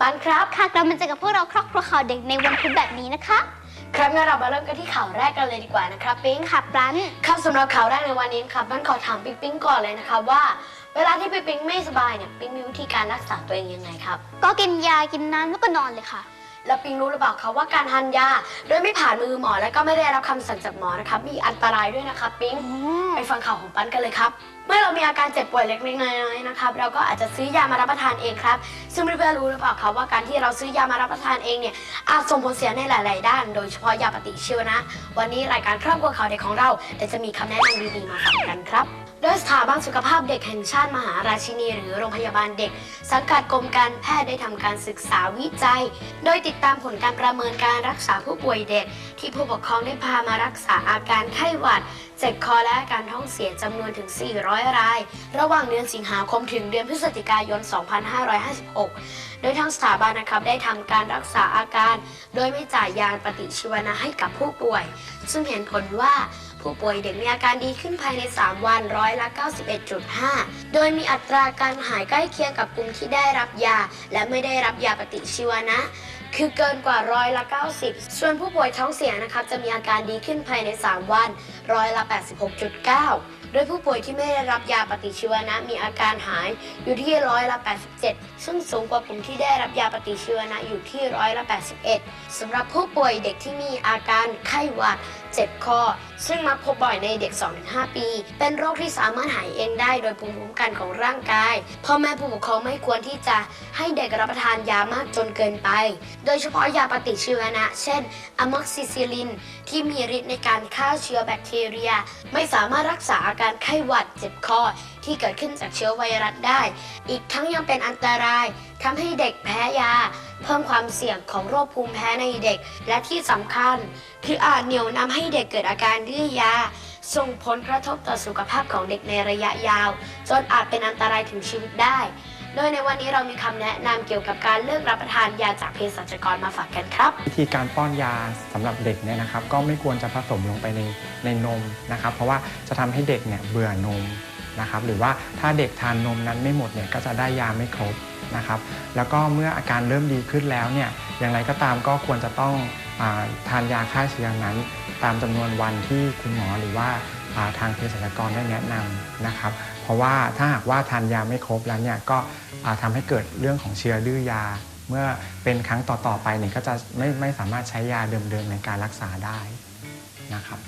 ปันครับ ค่ะกลับมาเจอกับพวกเราครอบครัวข่าวเด็กในวันพุธแบบนี้นะคะ ครับงั้นเรามาเริ่มกันที่ข่าวแรกกันเลยดีกว่านะครับปิ๊งค่ะปลันครับสำหรับข่าวแรกในวันนี้นะครับมันขอถามปิ๊งปิ๊งก่อนเลยนะครับว่า เวลาที่ปิ๊งปิ๊งไม่สบายเนี่ยปิ๊งมีวิธีการรักษาตัวเองยังไงครับ ก็กินยากินน้ำแล้วก็นอนเลยค่ะ แล้วปิงรู้หรือเปล่าคะว่าการทานยาโดยไม่ผ่านมือหมอและก็ไม่ได้รับคำสั่งจากหมอนะครับมีอันตรายด้วยนะครับปิงไปฟังข่าวของปันกันเลยครับ เมื่อเรามีอาการเจ็บป่วยเล็กๆน้อยๆนะครับเราก็อาจจะซื้อยามารับประทานเองครับ ซึ่งเพื่อนๆรู้หรือเปล่าคะว่าการที่เราซื้อยามารับประทานเองเนี่ยอาจส่งผลเสียในหลาย ๆ ด้าน โดยเฉพาะยาปฏิชีวนะ วันนี้รายการครอบครัวข่าวเด็กของเราเดี๋ยวจะมีคำแนะนำดีๆมาฝากกันครับโดยสถาบันสุขภาพเด็กแห่งชาติมหาราชินี หรือโรงพยาบาลเด็ก สังกัดกรมการแพทย์ได้ทำการศึกษาวิจัย โดยติดตามผลการประเมินการรักษาผู้ป่วยเด็ก ที่ผู้ปกครองได้พามารักษาอาการไข้หวัด เจ็บคอและอาการท้องเสียจำนวนถึง 400 ราย ระหว่างเดือนสิงหาคมถึงเดือนพฤศจิกายน 2556 โดยทางสถาบันนะครับได้ทำการรักษาอาการ โดยไม่จ่ายยาปฏิชีวนะให้กับผู้ป่วย ซึ่งเห็นผลว่า ผู้ป่วยเด็กมีอาการดีขึ้นภายใน 3 วันร้อยละ91.5 โดยมีอัตราการหายใกล้เคียงกับกลุ่มที่ได้รับยา และไม่ได้รับยาปฏิชีวนะ คือเกินกว่าร้อยละ 90 ส่วนผู้ป่วยท้องเสียนะครับจะมีอาการดีขึ้นภายใน 3 วันร้อยละ 86.9 โดยผู้ป่วยที่ไม่ได้รับยาปฏิชีวนะ มีอาการหายอยู่ที่ร้อยละ 87 ซึ่งสูงกว่ากลุ่มที่ได้รับยาปฏิชีวนะอยู่ที่ร้อยละ 81สำหรับผู้ป่วยเด็กที่มีอาการไข้หวัดเจ็บคอ ซึ่งมักพบบ่อยในเด็ก 2-5 ปี เป็นโรคที่สามารถหายเองได้โดยภูมิคุ้มกันของร่างกาย พ่อแม่ผู้ปกครองไม่ควรที่จะให้เด็กรับประทานยามากจนเกินไป โดยเฉพาะยาปฏิชีวนะ เช่นอะม็อกซิซิลิน ที่มีฤทธิ์ในการฆ่าเชื้อแบคทีเรีย ไม่สามารถรักษาอาการไข้หวัดเจ็บคอ ที่เกิดขึ้นจากเชื้อไวรัสได้ อีกทั้งยังเป็นอันตรายทำให้เด็กแพ้ยา เพิ่มความเสี่ยงของโรคภูมิแพ้ในเด็ก และที่สำคัญ คืออาจเหนี่ยวนำให้เด็กเกิดอาการดื้อยา ส่งผลกระทบต่อสุขภาพของเด็กในระยะยาว จนอาจเป็นอันตรายถึงชีวิตได้ โดยในวันนี้เรามีคำแนะนำเกี่ยวกับการเลือกรับประทานยาจากเภสัชกรมาฝากกันครับ วิธีการป้อนยาสำหรับเด็กเนี่ยนะครับ ก็ไม่ควรจะผสมลงไปในในนมนะครับ เพราะว่าจะทำให้เด็กเนี่ยเบื่อนม นะครับหรือว่าถ้าเด็กทานนมนั้นไม่หมดเนี่ยก็จะได้ยาไม่ครบนะครับแล้วก็เมื่ออาการเริ่มดีขึ้นแล้วเนี่ยอย่างไรก็ตามก็ควรจะต้องอทานยาฆ่าเชื้อนั้น ตามจำนวนวันที่คุณหมอหรือว่าทางเภสัชกรได้แนะนำนะครับ เพราะว่าถ้าหากว่าทานยาไม่ครบแล้วเนี่ยก็อ่าทำให้เกิดเรื่องของเชื้อดื้อยา เมื่อเป็นครั้งต่อๆไปเนี่ยก็จะไม่ไม่สามารถใช้ยาเดิมๆในการรักษาได้นะครับ